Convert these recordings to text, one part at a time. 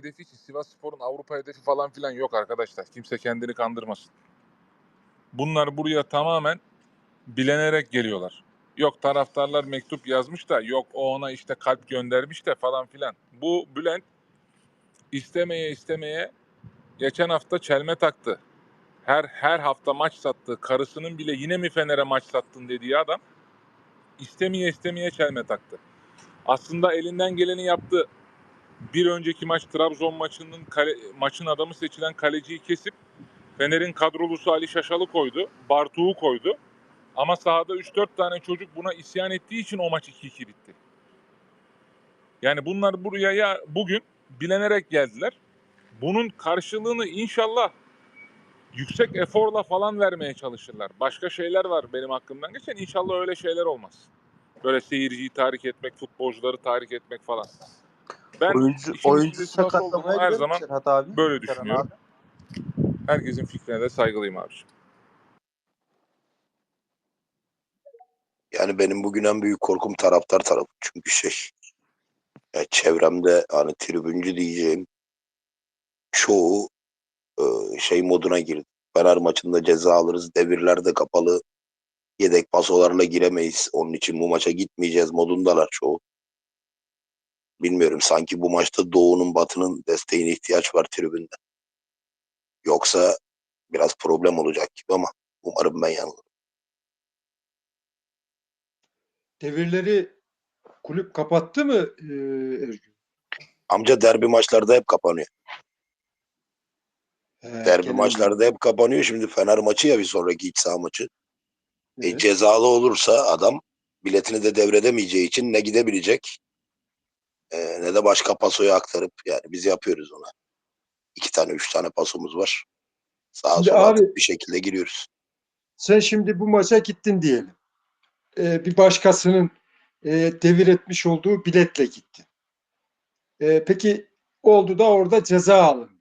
hedefi için Sivas Spor'un Avrupa hedefi falan filan yok arkadaşlar. Kimse kendini kandırmasın. Bunlar buraya tamamen bilenerek geliyorlar. Yok taraftarlar mektup yazmış da yok o ona işte kalp göndermiş de falan filan. Bu Bülent istemeye istemeye geçen hafta çelme taktı. Her her hafta maç sattı. Karısının bile yine mi Fener'e maç sattın dediği adam istemeye istemeye çelme taktı. Aslında elinden geleni yaptı. Bir önceki maç Trabzon maçının kale- maçın adamı seçilen kaleciyi kesip Fener'in kadrolusu Ali Şaşal'ı koydu. Bartu'yu koydu. Ama sahada 3-4 tane çocuk buna isyan ettiği için o maç 2-2 bitti. Yani bunlar buraya ya bugün bilenerek geldiler. Bunun karşılığını inşallah yüksek eforla falan vermeye çalışırlar. Başka şeyler var benim aklımdan geçen. İnşallah öyle şeyler olmaz. Böyle seyirciyi tahrik etmek, futbolcuları tahrik etmek falan. Ben oyuncu oyuncu sakatlamaya her zaman Serhat abi? böyle Serhat düşünüyorum. abi. herkesin fikrine de saygılıyım abiciğim. Yani benim bugün en büyük korkum taraftar tarafı. Çünkü şey ya çevremde hani tribüncü diyeceğim çoğu e, şey moduna girdi. Fener maçında ceza alırız. Devirler de kapalı. Yedek pasolarla giremeyiz. Onun için bu maça gitmeyeceğiz modundalar çoğu. Bilmiyorum sanki bu maçta Doğu'nun Batı'nın desteğine ihtiyaç var tribünde. Yoksa biraz problem olacak gibi ama umarım ben yanılırım. Devirleri kulüp kapattı mı e, Ergün? Amca derbi maçlarda hep kapanıyor. He, Derbi genel- maçlarda hep kapanıyor. Şimdi Fener maçı ya bir sonraki iç saha maçı. E, Evet. cezalı olursa adam biletini de devredemeyeceği için ne gidebilecek e, ne de başka pasoya aktarıp yani biz yapıyoruz ona. İki tane, üç tane pasomuz var. Sağa Şimdi sola abi- bir şekilde giriyoruz. Sen şimdi bu maça gittin diyelim. E, bir başkasının e, devir etmiş olduğu biletle gittin. E, peki oldu da orada ceza alındı.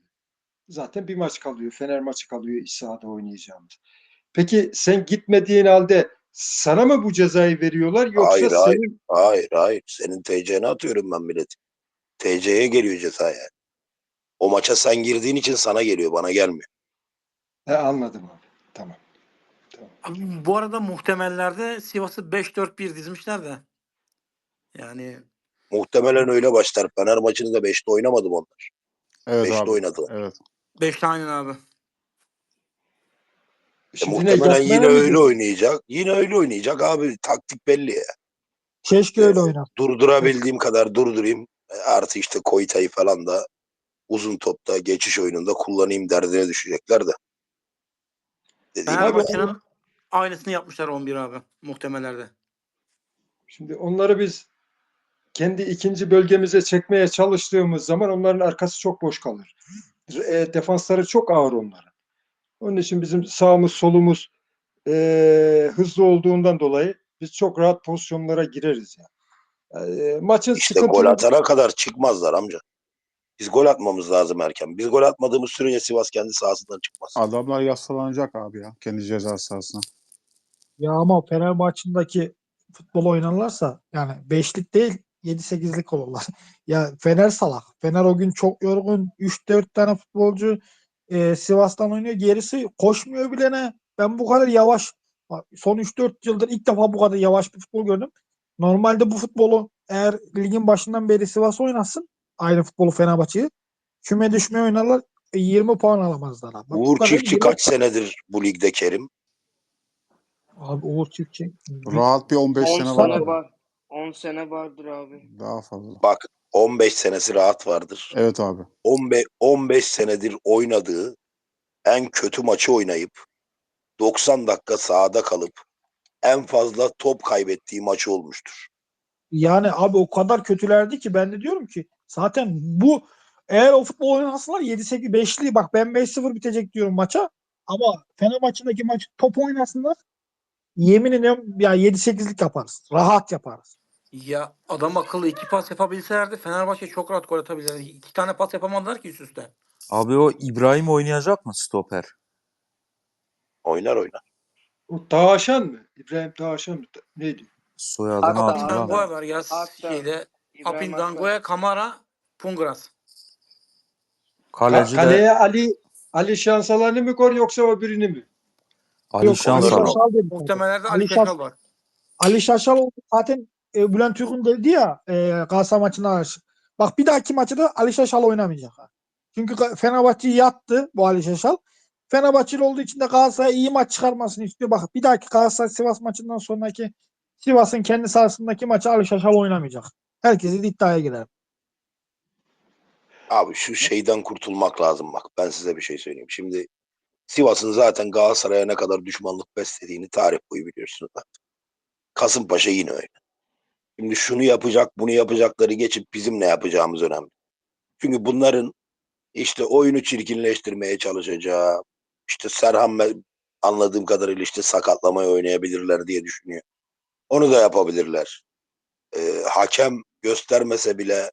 Zaten bir maç kalıyor. Fener maçı kalıyor iç sahada oynayacağımız. Peki sen gitmediğin halde sana mı bu cezayı veriyorlar yoksa Hayır, hayır. senin Hayır, hayır. Senin TC'ne atıyorum ben bileti. TC'ye geliyor ceza yani. O maça sen girdiğin için sana geliyor, bana gelmiyor. He, anladım abi. Tamam. Abi Bu arada muhtemellerde Sivas'ı 5-4-1 dizmişler de. Yani Muhtemelen öyle başlar. Fener maçını da 5'te oynamadım onlar. Evet 5'te abi. oynadılar. Evet. 5 aynen abi. E, Şimdi ne, muhtemelen yine öyle oynayacak. Yine öyle oynayacak abi. Taktik belli ya. Keşke öyle oynar. Durdurabildiğim kadar durdurayım. E, Artı işte Koyta'yı falan da uzun topta geçiş oyununda kullanayım derdine düşecekler de. Dediğim Fener gibi maçının aynısını yapmışlar 11 abi muhtemellerde. Şimdi onları biz kendi ikinci bölgemize çekmeye çalıştığımız zaman onların arkası çok boş kalır. E, defansları çok ağır onların. Onun için bizim sağımız solumuz e, hızlı olduğundan dolayı biz çok rahat pozisyonlara gireriz yani. E, maçın işte gol sıkıntılı atana kadar çıkmaz amca. Biz gol atmamız lazım erken. Biz gol atmadığımız sürece Sivas kendi sahasından çıkmaz. Adamlar yasalanacak abi ya. Kendi ceza sahasına. Ya ama Fener maçındaki futbol oynanırsa yani beşlik değil 7-8'lik olurlar. ya Fener salak. Fener o gün çok yorgun. 3-4 tane futbolcu e, Sivas'tan oynuyor. Gerisi koşmuyor bile ne. Ben bu kadar yavaş son 3-4 yıldır ilk defa bu kadar yavaş bir futbol gördüm. Normalde bu futbolu eğer ligin başından beri Sivas oynasın aynı futbolu Fenerbahçe'yi küme düşmeye oynarlar e, 20 puan alamazlar. Bak, Uğur Çiftçi yirmi- kaç senedir bu ligde Kerim? Abi Uğur Çiftçi. Rahat bir 15 10 sene sene, var. var. 10 sene vardır abi. Daha fazla. Bak 15 senesi rahat vardır. Evet abi. 15, 15 senedir oynadığı en kötü maçı oynayıp 90 dakika sahada kalıp en fazla top kaybettiği maçı olmuştur. Yani abi o kadar kötülerdi ki ben de diyorum ki zaten bu eğer o futbol oynasalar 7-8 5'li bak ben 5-0 bitecek diyorum maça ama Fener maçındaki maç top oynasınlar yemin ediyorum ya 7-8'lik yaparız. Rahat yaparız. Ya adam akıllı iki pas yapabilselerdi Fenerbahçe çok rahat gol atabilirlerdi. İki tane pas yapamadılar ki üst üste. Abi o İbrahim oynayacak mı stoper? Oynar oynar. o Tağaşan mı? İbrahim Tağaşan mı? Neydi? Soyadını Hatta- Apin hatırlamıyorum. Dangoya var ya Hatta- şeyde. Apin. Dangoya, Kamara, Pungras. Ka- Kaleci de kaleye Ali Ali Şansalan'ı mı koy yoksa o birini mi? Ali Yok, Ali Şansalan. Şaşal dedi. Muhtemelerde Ali Ali Şaş- Şaşal var. Ali Şaşal oldu. zaten e, Bülent Uygun dedi ya e, Galatasaray maçına karşı. Bak bir dahaki maçta da Ali Şaşal oynamayacak. Çünkü Ga- Fenerbahçe yattı bu Ali Şaşal. Fenerbahçeli olduğu için de Galatasaray iyi maç çıkarmasını istiyor. Bak bir dahaki Galatasaray Sivas maçından sonraki Sivas'ın kendi sahasındaki maçı Ali Şaşal oynamayacak. Herkesi iddiaya girer. Abi şu şeyden kurtulmak lazım bak. Ben size bir şey söyleyeyim. Şimdi Sivas'ın zaten Galatasaray'a ne kadar düşmanlık beslediğini tarih boyu biliyorsunuz. Kasımpaşa yine öyle. Şimdi şunu yapacak, bunu yapacakları geçip bizim ne yapacağımız önemli. Çünkü bunların işte oyunu çirkinleştirmeye çalışacağı, işte Serhan anladığım kadarıyla işte sakatlamaya oynayabilirler diye düşünüyor. Onu da yapabilirler. Ee, hakem göstermese bile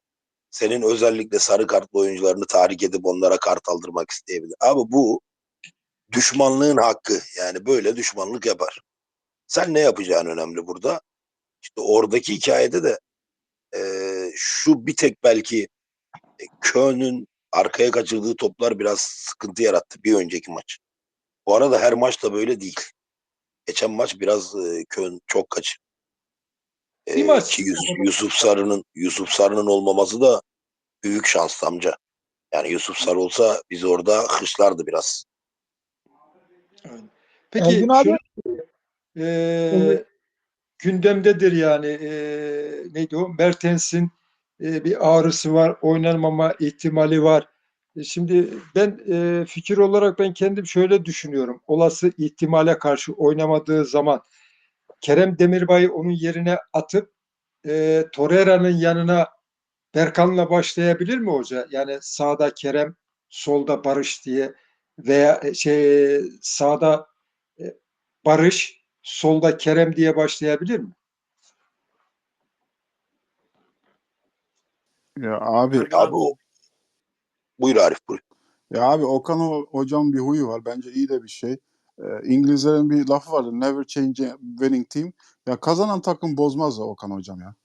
senin özellikle sarı kartlı oyuncularını tahrik edip onlara kart aldırmak isteyebilir. Abi bu düşmanlığın hakkı. Yani böyle düşmanlık yapar. Sen ne yapacağın önemli burada. İşte oradaki hikayede de eee, şu bir tek belki e, Köln'ün arkaya kaçırdığı toplar biraz sıkıntı yarattı bir önceki maç. Bu arada her maç da böyle değil. Geçen maç biraz e, Köln çok kaçırdı. Bir Eee, maç. ki Yus- Yusuf Sarı'nın Yusuf Sarı'nın olmaması da büyük şans amca. Yani Yusuf Sarı olsa biz orada hışlardı biraz. Peki Ergün abi- şu, e, gündemdedir yani e, neydi o Mertens'in e, bir ağrısı var, oynanmama ihtimali var. E, Şimdi ben e, fikir olarak ben kendim şöyle düşünüyorum. Olası ihtimale karşı oynamadığı zaman Kerem Demirbay'ı onun yerine atıp e, Torreira'nın yanına Berkan'la başlayabilir mi hoca? Yani sağda Kerem, solda Barış diye veya e, şey sağda e, Barış, solda Kerem diye başlayabilir mi? Ya abi Abi o buyur Arif buyur. ya abi Okan Ho- hocam bir huyu var. Bence iyi de bir şey. Ee, İngilizlerin bir lafı vardı. Never change a winning team. Ya kazanan takım bozmaz da Okan hocam ya.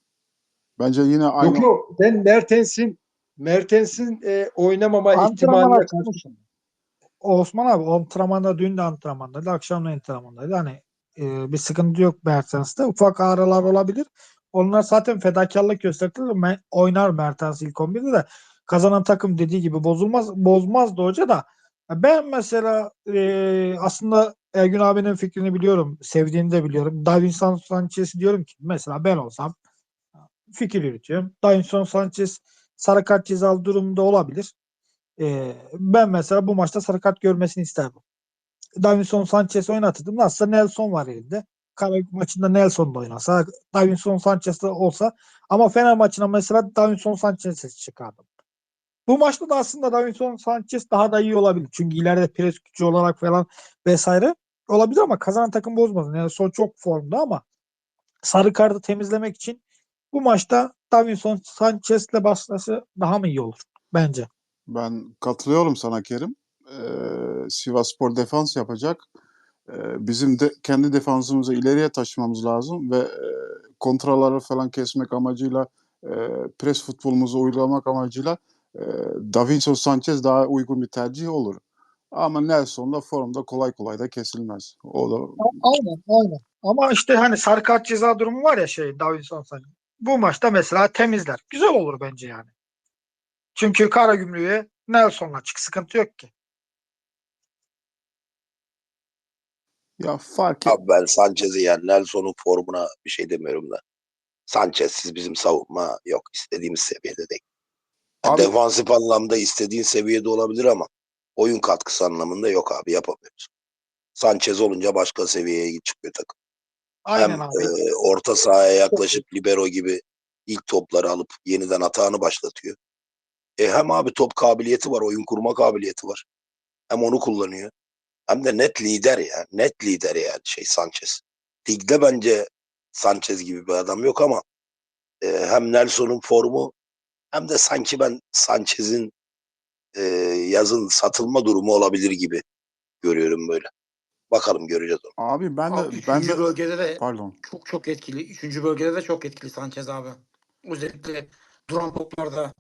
Bence yine aynı Yok yok ben Mertens'in Mertens'in e, oynamama Antrenman ihtimaline açılmış. Osman abi antrenmanda dün de antrenmandaydı. Akşam da antrenmandaydı. Hani e, bir sıkıntı yok Mertens'te. Ufak ağrılar olabilir. Onlar zaten fedakarlık gösterdiler. Oynar Mertens ilk 11'de de kazanan takım dediği gibi bozulmaz bozmaz da hoca da. Ben mesela e, aslında Ergün abinin fikrini biliyorum. Sevdiğini de biliyorum. Davinson Sanchez'i diyorum ki mesela ben olsam fikir yürütüyorum. Davinson Sanchez sarı kart cezalı durumda olabilir. Ee, ben mesela bu maçta sarı kart görmesini isterdim. Davinson Sanchez oynatırdım. Nasılsa Nelson var elinde. Karabük maçında Nelson da oynasa, Davinson Sanchez de olsa ama Fener maçına mesela Davinson Sanchez'i çıkardım. Bu maçta da aslında Davinson Sanchez daha da iyi olabilir. Çünkü ileride pres gücü olarak falan vesaire olabilir ama kazanan takım bozmasın. Yani son çok formda ama sarı kartı temizlemek için bu maçta Davinson Sanchez'le başlası daha mı iyi olur bence? Ben katılıyorum sana Kerim. Ee, Sivasspor defans yapacak. Ee, bizim de kendi defansımızı ileriye taşımamız lazım ve e, kontraları falan kesmek amacıyla e, pres futbolumuzu uygulamak amacıyla e, Davinson Sanchez daha uygun bir tercih olur. Ama Nelson da formda kolay kolay da kesilmez. O da Aynen aynen. Ama işte hani sarı ceza durumu var ya şey Davinson Sanchez. Bu maçta mesela temizler. Güzel olur bence yani. Çünkü Karagümrük'e Nelson'la çık sıkıntı yok ki. Ya fark et. Abi ben Sanchez'i yani Nelson'un formuna bir şey demiyorum da. Sanchez'siz bizim savunma yok. istediğimiz seviyede değil. Abi- Defansif anlamda istediğin seviyede olabilir ama oyun katkısı anlamında yok abi yapamıyoruz. Sanchez olunca başka seviyeye çıkıyor takım. Aynen Hem abi. e, orta sahaya yaklaşıp libero gibi ilk topları alıp yeniden atağını başlatıyor. E hem abi top kabiliyeti var, oyun kurma kabiliyeti var. Hem onu kullanıyor. Hem de net lider ya. Net lider yani şey Sanchez. Ligde bence Sanchez gibi bir adam yok ama e, hem Nelson'un formu hem de sanki ben Sanchez'in e, yazın satılma durumu olabilir gibi görüyorum böyle. Bakalım göreceğiz onu. Abi ben de Abi, ben üçüncü de bölgede de pardon. çok çok etkili. Üçüncü bölgede de çok etkili Sanchez abi. Özellikle duran toplarda.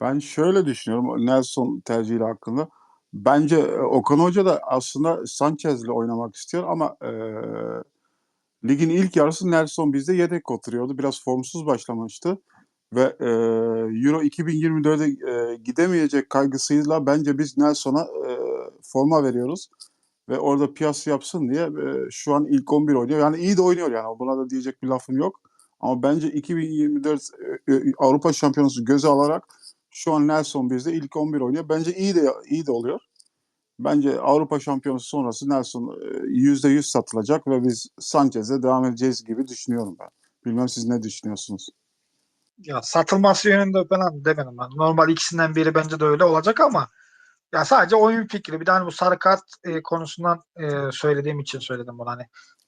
Ben şöyle düşünüyorum Nelson tercihi hakkında. Bence e, Okan Hoca da aslında Sanchez'le oynamak istiyor ama e, ligin ilk yarısı Nelson bizde yedek oturuyordu. Biraz formsuz başlamıştı ve e, Euro 2024'e e, gidemeyecek kaygısıyla bence biz Nelson'a e, forma veriyoruz ve orada piyasa yapsın diye e, şu an ilk 11 oynuyor. Yani iyi de oynuyor yani. Buna da diyecek bir lafım yok. Ama bence 2024 e, e, Avrupa Şampiyonası göze alarak şu an Nelson bizde ilk 11 oynuyor. Bence iyi de iyi de oluyor. Bence Avrupa Şampiyonası sonrası Nelson e, %100 satılacak ve biz Sanchez'e devam edeceğiz gibi düşünüyorum ben. Bilmem siz ne düşünüyorsunuz? Ya satılması yönünde falan demedim ben. Normal ikisinden biri bence de öyle olacak ama ya sadece oyun fikri. Bir de hani bu sarı kart e, konusundan e, söylediğim için söyledim bunu hani.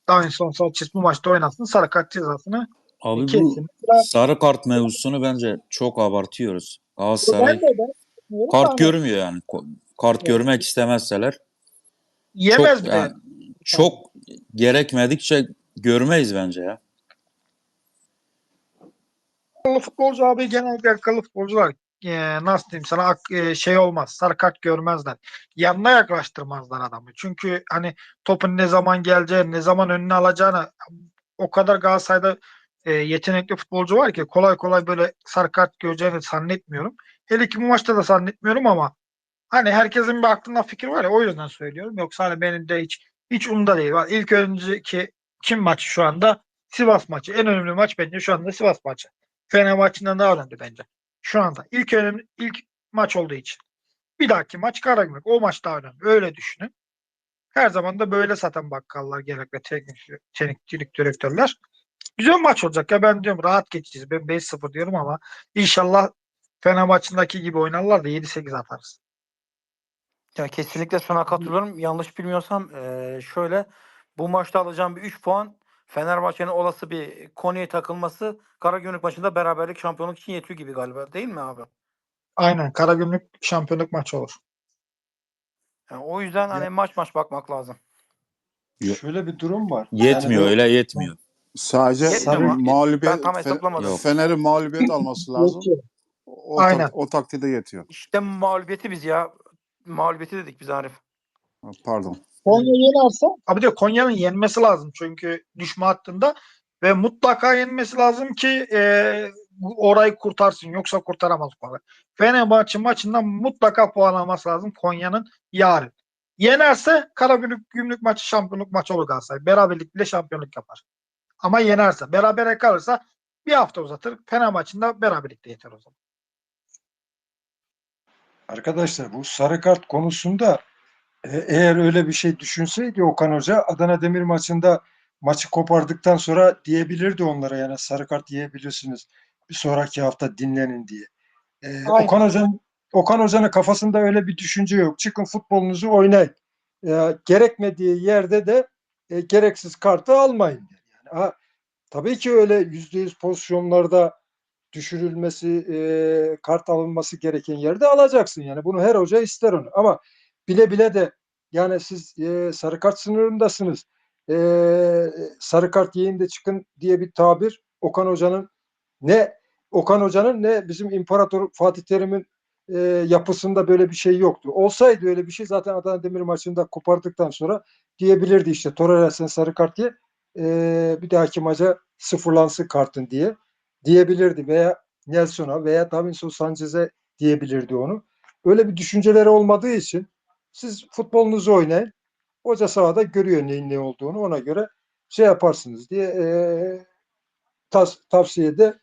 Davinson Sanchez bu maçta oynasın sarı kart cezasını Abi bu kesin. sarı kart mevzusunu bence çok abartıyoruz. Galatasaray kart ama görmüyor yani. Kart Evet. görmek istemezseler yemez çok bir de. yani çok gerekmedikçe görmeyiz bence ya. futbolcu abi genelde akıllı futbolcular e, nasıl diyeyim sana ak- e, şey olmaz sarı kart görmezler. Yanına yaklaştırmazlar adamı. Çünkü hani topun ne zaman geleceğini, ne zaman önüne alacağını o kadar Galatasaray'da e, yetenekli futbolcu var ki kolay kolay böyle sarı göreceğini zannetmiyorum. Hele ki bu maçta da zannetmiyorum ama hani herkesin bir aklında fikir var ya o yüzden söylüyorum. Yoksa hani benim de hiç hiç umda değil. İlk önceki kim maçı şu anda? Sivas maçı. En önemli maç bence şu anda Sivas maçı. Fenerbahçe'den daha önemli bence. Şu anda. ilk önemli ilk maç olduğu için. Bir dahaki maç Karagümrük. O maç daha önemli. Öyle düşünün. Her zaman da böyle satan bakkallar genellikle teknik, teknik direktörler. Güzel maç olacak ya ben diyorum rahat geçeceğiz. Ben 5-0 diyorum ama inşallah Fener maçındaki gibi oynarlar da 7-8 atarız. Ya kesinlikle sana katılıyorum. Yanlış bilmiyorsam eee, şöyle bu maçta alacağım bir 3 puan Fenerbahçe'nin olası bir Konu'ya takılması Karagümrük maçında beraberlik şampiyonluk için yetiyor gibi galiba değil mi abi? Aynen Karagümrük şampiyonluk maçı olur. Yani o yüzden hani maç maç bakmak lazım. Şöyle bir durum var. Yetmiyor Yani öyle yetmiyor. Sadece Yetmiyor mağlubiyet Ben tam hesaplamadım. Mağlubiyet alması lazım. O, tak- Aynen. o takdirde yetiyor. İşte mağlubiyeti biz ya. Mağlubiyeti dedik biz Arif. Pardon. Konya yenerse abi de Konya'nın yenmesi lazım çünkü düşme hattında ve mutlaka yenmesi lazım ki e, orayı kurtarsın yoksa kurtaramaz Konya. Fenerbahçe maçından mutlaka puan alması lazım Konya'nın yarın. Yenerse Karagümrük gümrük maçı şampiyonluk maçı olur Galatasaray. Beraberlik bile şampiyonluk yapar. Ama yenerse, berabere kalırsa bir hafta uzatır. Fener maçında beraberlikte yeter o zaman. Arkadaşlar bu sarı kart konusunda e, eğer öyle bir şey düşünseydi Okan Hoca Adana Demir maçında maçı kopardıktan sonra diyebilirdi onlara yani sarı kart yiyebilirsiniz bir sonraki hafta dinlenin diye. E, Aynen. Okan Hoca'nın Okan Hoca'nın kafasında öyle bir düşünce yok. Çıkın futbolunuzu oynayın. E, gerekmediği yerde de e, gereksiz kartı almayın. Yani, ha, tabii ki öyle yüzde yüz pozisyonlarda düşürülmesi, e, kart alınması gereken yerde alacaksın. Yani bunu her hoca ister onu. Ama bile bile de yani siz e, sarı kart sınırındasınız. E, sarı kart yiyin de çıkın diye bir tabir Okan Hoca'nın ne Okan Hoca'nın ne bizim İmparator Fatih Terim'in e, yapısında böyle bir şey yoktu. Olsaydı öyle bir şey zaten Adana Demir maçında kopardıktan sonra diyebilirdi işte Torreira sarı kart ye e, bir dahaki maça sıfırlansın kartın diye diyebilirdi veya Nelson'a veya Davinson Sanchez'e diyebilirdi onu. Öyle bir düşünceleri olmadığı için siz futbolunuzu oynayın. Hoca sahada görüyor neyin ne olduğunu ona göre şey yaparsınız diye e, tas, tavsiyede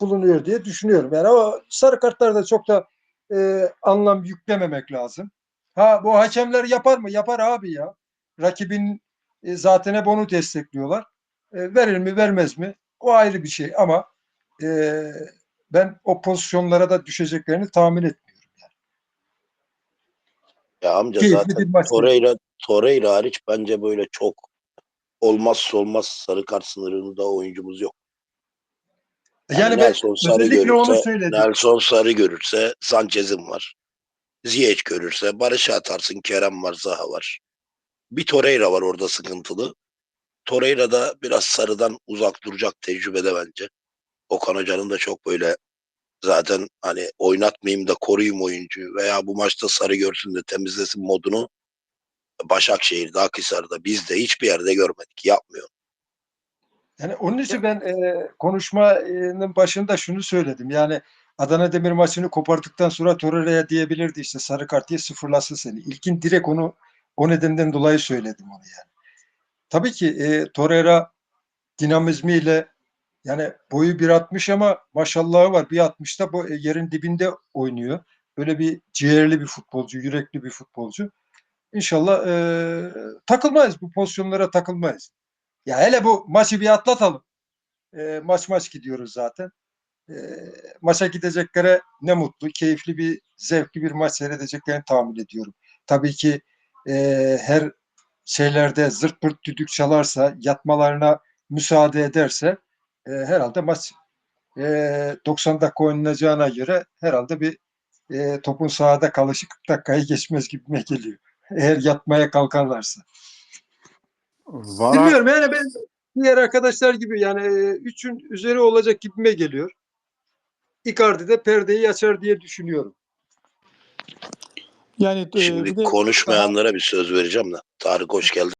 bulunuyor diye düşünüyorum. Yani o sarı kartlarda çok da e, anlam yüklememek lazım. Ha bu hakemler yapar mı? Yapar abi ya. Rakibin e, zaten hep onu destekliyorlar. E, verir mi vermez mi? O ayrı bir şey ama e, ben o pozisyonlara da düşeceklerini tahmin etmiyorum. Ya amca Keyifli zaten. Torreira, Torreira hariç bence böyle çok olmazsa olmaz sarı kart sınırında oyuncumuz yok. Yani ben Nelson sarı onu görürse, söyledim. Nelson sarı görürse Sanchez'im var. Ziyech görürse Barış'a atarsın. Kerem var, Zaha var. Bir Torreira var orada sıkıntılı. Torreira da biraz sarıdan uzak duracak tecrübede bence. Okan Hoca'nın da çok böyle zaten hani oynatmayayım da koruyayım oyuncuyu veya bu maçta sarı görsün de temizlesin modunu Başakşehir'de, Akhisar'da bizde hiçbir yerde görmedik. Yapmıyor. Yani onun için ben e, konuşmanın başında şunu söyledim. Yani Adana Demir maçını kopardıktan sonra Torreira'ya diyebilirdi işte sarı kart diye sıfırlasın seni. İlkin direkt onu o nedenden dolayı söyledim onu yani. Tabii ki e, Torreira dinamizmiyle yani boyu 1.60 ama maşallahı var. 1.60'da bu e, yerin dibinde oynuyor. Böyle bir ciğerli bir futbolcu, yürekli bir futbolcu. İnşallah e, takılmayız. Bu pozisyonlara takılmayız. Ya hele bu maçı bir atlatalım. E, maç maç gidiyoruz zaten. E, maça gideceklere ne mutlu, keyifli bir, zevkli bir maç seyredeceklerini tahmin ediyorum. Tabii ki e, her şeylerde zırt pırt düdük çalarsa, yatmalarına müsaade ederse e, herhalde maç e, 90 dakika oynanacağına göre herhalde bir e, topun sahada kalışı 40 dakikayı geçmez gibime geliyor. Eğer yatmaya kalkarlarsa. Var Bilmiyorum yani ben diğer arkadaşlar gibi yani e, üçün üzeri olacak gibime geliyor. Icardi de perdeyi açar diye düşünüyorum. Yani e, Şimdi bir de konuşmayanlara bir söz vereceğim de. Tarık hoş geldin.